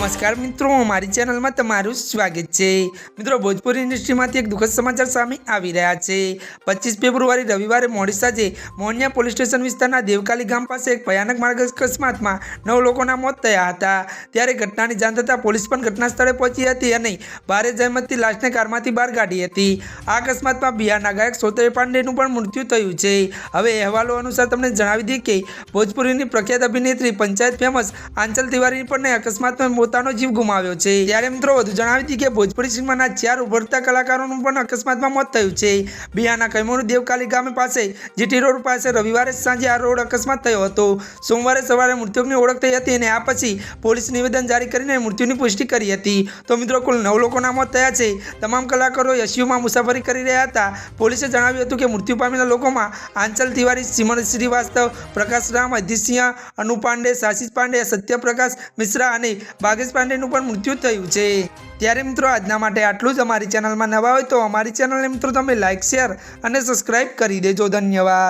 નમસ્કાર મિત્રો, મારી ચેનલમાં તમારું સ્વાગત છે. મિત્રો, ભોજપુરી ઇન્ડસ્ટ્રીમાંથી એક દુઃખદ સમાચાર સામે આવી રહ્યા છે. પચીસ ફેબ્રુઆરી, રવિવારે મોડી સાંજે મોનિયા પોલીસ સ્ટેશન વિસ્તારના દેવકાલી ગામ પાસે એક ભયાનક માર્ગ અકસ્માતમાં નવ લોકોના મોત થયા હતા. ત્યારે ઘટનાની જાણ થતાં પોલીસ પણ ઘટના સ્થળે પહોંચી હતી અને ભારે જહેમતથી લાશને કારમાંથી બહાર કાઢી હતી. આ અકસ્માતમાં બિહારના ગાયક સોતરે પાંડેનું પણ મૃત્યુ થયું છે. હવે અહેવાલો અનુસાર તમને જણાવી દઈએ કે ભોજપુરીની પ્રખ્યાત અભિનેત્રી, પંચાયત ફેમસ આંચલ તિવારી પણ અકસ્માતમાં પોતાનો જીવ ગુમાવ્યો છે. ત્યારે મિત્રો વધુ જણાવી હતી કે ભોજપુરી સિનેમાના ચાર ઉભરતા કલાકારોનું પણ અકસ્માતમાં મોત થયું છે. બિહારના કૈમોર દેવકાલી ગામ પાસે, જીટી રોડ પાસે રવિવારે સાંજે આ રોડ અકસ્માત થયો હતો. સોમવારે સવારે મૃતકની ઓળખ થઈ હતી અને આ પછી પોલીસ નિવેદન જારી કરીને મૃત્યુની પુષ્ટિ કરી હતી. તો મિત્રો કુલ નવ લોકોના મોત થયા છે. તમામ કલાકારો યશયુમાં મુસાફરી કરી રહ્યા હતા. પોલીસે જણાવ્યું હતું કે મૃત્યુ પામેલા લોકોમાં આંચલ તિવારી, સિમર શ્રીવાસ્તવ, પ્રકાશ રામ અધિસિંહ અનુ પાંડે, સાશિષ પાંડે, સત્યપ્રકાશ મિશ્રા અને ભાગેશ પાંડેનું પણ મૃત્યુ થયું છે. ત્યારે મિત્રો આજના માટે આટલું જ અમારી ચેનલમાં નવા હોય તો અમારી ચેનલને મિત્રો તમે લાઇક શેર અને સબસ્ક્રાઇબ કરી દેજો. ધન્યવાદ.